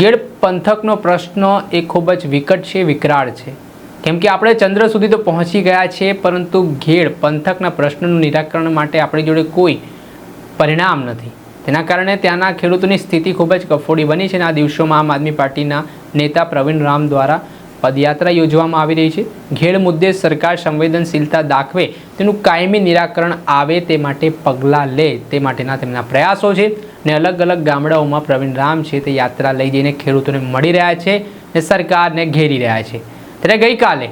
ગેડ પંથકનો પ્રશ્ન એ ખૂબ જ વિકટ છે, વિકરાળ છે. કેમ કે આપણે ચંદ્ર સુધી તો પહોંચી ગયા છે પરંતુ ઘેડ પંથકના પ્રશ્નનું નિરાકરણ માટે આપણી જોડે કોઈ પરિણામ નથી. તેના કારણે ત્યાંના ખેડૂતોની સ્થિતિ ખૂબ જ કફોડી બની છે અને આ દિવસોમાં આમ આદમી પાર્ટીના નેતા પ્રવીણ રામ દ્વારા પદયાત્રા યોજવામાં આવી રહી છે. ઘેડ મુદ્દે સરકાર સંવેદનશીલતા દાખવે, તેનું કાયમી નિરાકરણ આવે તે માટે પગલાં લે તે માટેના તેમના પ્રયાસો છે. ને અલગ અલગ ગામડાઓમાં પ્રવીણ રામ છે તે યાત્રા લઈ જઈને ખેડૂતોને મળી રહ્યા છે ને સરકારને ઘેરી રહ્યા છે. ત્યારે ગઈકાલે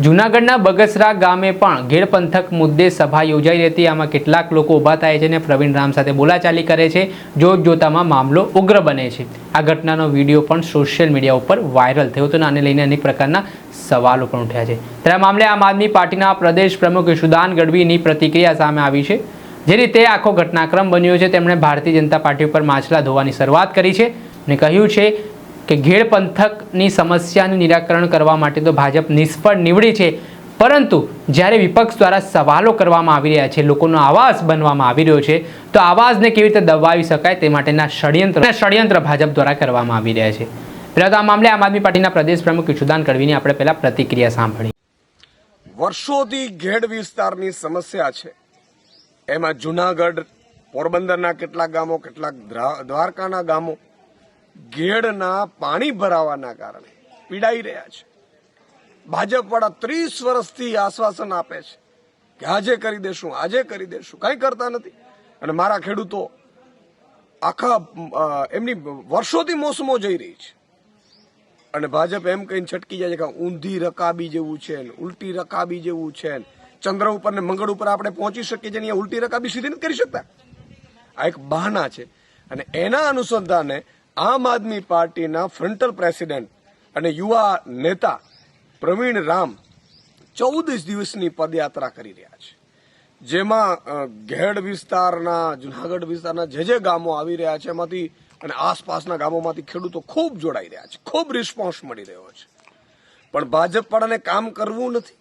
જૂનાગઢના બગસરા ગામે પણ ઘેડ મુદ્દે સભા યોજાઈ હતી આમાં કેટલાક લોકો ઊભા થાય છે અને પ્રવીણ રામ સાથે બોલાચાલી કરે છે. જોત જોતામાં મામલો ઉગ્ર બને છે. આ ઘટનાનો વીડિયો પણ સોશિયલ મીડિયા ઉપર વાયરલ થયો હતો અને આને લઈને અનેક પ્રકારના સવાલો પણ ઉઠ્યા છે. ત્યારે મામલે આમ આદમી પાર્ટીના પ્રદેશ પ્રમુખ યશુદાન ગઢવીની પ્રતિક્રિયા સામે આવી છે. જે રીતે આખો ઘટનાક્રમ બન્યો છે, તેમણે ભારતીય જનતા પાર્ટી ઉપર માછલા ધોવાની શરૂઆત કરી છે અને કહ્યું છે કે ઘેડ પંથકની સમસ્યાનું નિરાકરણ કરવા માટે તો ભાજપ નિષ્ફળ નીવડી છે. પરંતુ જ્યારે વિપક્ષ દ્વારા સવાલો કરવામાં આવી રહ્યા છે, લોકોનો આવાજ બનવામાં આવી રહ્યો છે, તો આવાજને કેવી રીતે દબાવી શકાય તે માટેના ષડયંત્ર ષડયંત્ર ભાજપ દ્વારા કરવામાં આવી રહ્યા છે. પહેલાં તો આ મામલે આમ આદમી પાર્ટીના પ્રદેશ પ્રમુખ ઈશુદાન ગઢવીની આપણે પહેલાં પ્રતિક્રિયા સાંભળી. વર્ષોથી ઘેડ વિસ્તારની સમસ્યા છે. એમાં જુનાગઢ, પોરબંદરના કેટલાક ગામો, કેટલાક દ્વારકાના ગામો ઘેડના પાણી ભરાવાના કારણે પીડાઈ રહ્યા છે. ભાજપ વાળા ત્રીસ વર્ષથી આશ્વાસન આપે છે કે આજે કરી દેશું, આજે કરી દેશું. કઈ કરતા નથી. અને મારા ખેડૂતો આખા એમની વર્ષોથી મોસમો જઈ રહી છે. અને ભાજપ એમ કહીને છટકી જાય છે કે ઊંધી રકાબી જેવું છે ઉલટી રકાબી જેવું છે ને. ચંદ્ર ઉપર ને મંગળ ઉપર આપણે પહોંચી શકીએ છીએ ને અહીંયા ઉલટી રકાબી સીધી નથી કરી શકતા. આ એક બહાના છે. અને એના અનુસંધાને આમ આદમી પાર્ટીના ફ્રન્ટલ પ્રેસિડેન્ટ અને યુવા નેતા પ્રવીણ રામ ચૌદ દિવસની પદયાત્રા કરી રહ્યા છે. જેમાં ઘેડ વિસ્તારના, જુનાગઢ વિસ્તારના જે જે ગામો આવી રહ્યા છે એમાંથી અને આસપાસના ગામોમાંથી ખેડૂતો ખૂબ જોડાઈ રહ્યા છે. ખૂબ રિસ્પોન્સ મળી રહ્યો છે. પણ ભાજપ પણ કામ કરવું નથી.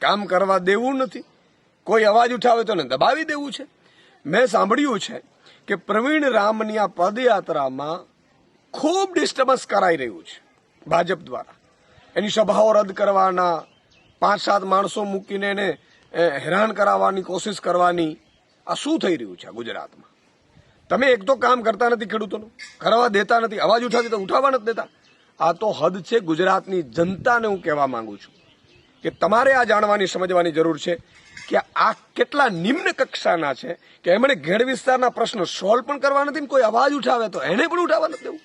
કામ કરવા દેવું નથી. કોઈ અવાજ ઉઠાવે તો દબાવી દેવું છે. મેં સાંભળ્યું છે કે પ્રવીણ રામની આ પદયાત્રામાં ખૂબ ડિસ્ટર્બન્સ કરાઈ રહ્યું છે ભાજપ દ્વારા. એની સભાઓ રદ કરવાના પાંચ સાત માણસો મૂકીને એને હેરાન કરાવવાની કોશિશ કરવાની આ શું થઈ રહ્યું છે ગુજરાતમાં? તમે એક તો કામ કરતા નથી ખેડૂતોનું, કરવા દેતા નથી, અવાજ ઉઠાવતી તો ઉઠાવવા નથી દેતા. આ તો હદ છે ગુજરાતની જનતાને હું કહેવા માંગુ છું. કે તમારે આ જાણવાની, સમજવાની જરૂર છે કે આ કેટલા નિમ્ન કક્ષાના છે કે એમણે ઘેડ વિસ્તારના પ્રશ્નો સોલ્વ પણ કરવા નથી ને કોઈ અવાજ ઉઠાવે તો એને પણ ઉઠાવવા નથી દેવું.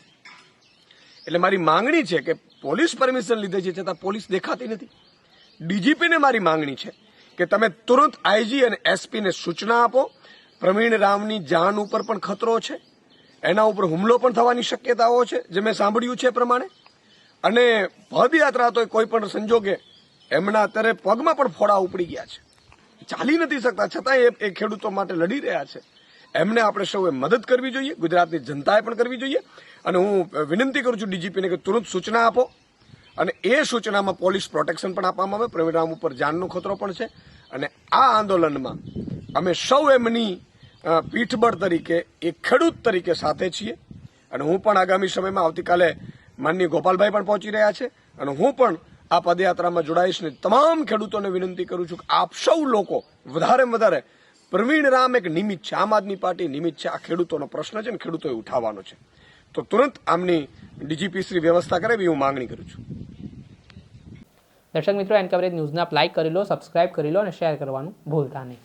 એટલે મારી માંગણી છે કે પોલીસ પરમિશન લીધે છે છતાં પોલીસ દેખાતી નથી. ડીજીપીને મારી માંગણી છે કે તમે તુરંત આઈજી અને એસપીને સૂચના આપો. પ્રવીણ રામની જાન ઉપર પણ ખતરો છે. એના ઉપર હુમલો પણ થવાની શક્યતાઓ છે, જે મેં સાંભળ્યું છે પ્રમાણે. અને પદયાત્રા તો કોઈ પણ સંજોગે એમના અત્યારે પગમાં પણ ફોડા ઉપડી ગયા છે. ચાલી નથી શકતા. છતાં એ એ ખેડૂતો માટે લડી રહ્યા છે. એમને આપણે સૌએ મદદ કરવી જોઈએ. ગુજરાતની જનતાએ પણ કરવી જોઈએ. અને હું વિનંતી કરું છું ડીજીપીને કે તુરંત સૂચના આપો. અને એ સૂચનામાં પોલીસ પ્રોટેક્શન પણ આપવામાં આવે. પ્રવીણ ઉપર જાનનો ખતરો પણ છે. અને આ આંદોલનમાં અમે સૌ એમની પીઠબળ તરીકે, એક ખેડૂત તરીકે સાથે છીએ. અને હું પણ આગામી સમયમાં આવતીકાલે માનનીય ગોપાલભાઈ પણ પહોંચી રહ્યા છે. અને હું પણ આ પદયાત્રામાં જોડાઈશ ને તમામ ખેડૂતોને વિનંતી કરું છું કે આપ સૌ લોકો વધારે વધારે પ્રવીણ રામ એક નિમિત્ત છે. આમ આદમી પાર્ટી નિમિત્ત છે. આ ખેડૂતોનો પ્રશ્ન છે ને ખેડૂતોએ ઉઠાવવાનો છે. તો તુરંત આમની ડીજીપી શ્રી વ્યવસ્થા કરે એવી હું માંગણી કરું છું. દર્શક મિત્રો એન કવરેજ ન્યૂઝને આપ લાઇક કરી લો સબસ્ક્રાઇબ કરી લો અને શેર કરવાનું ભૂલતા નહીં.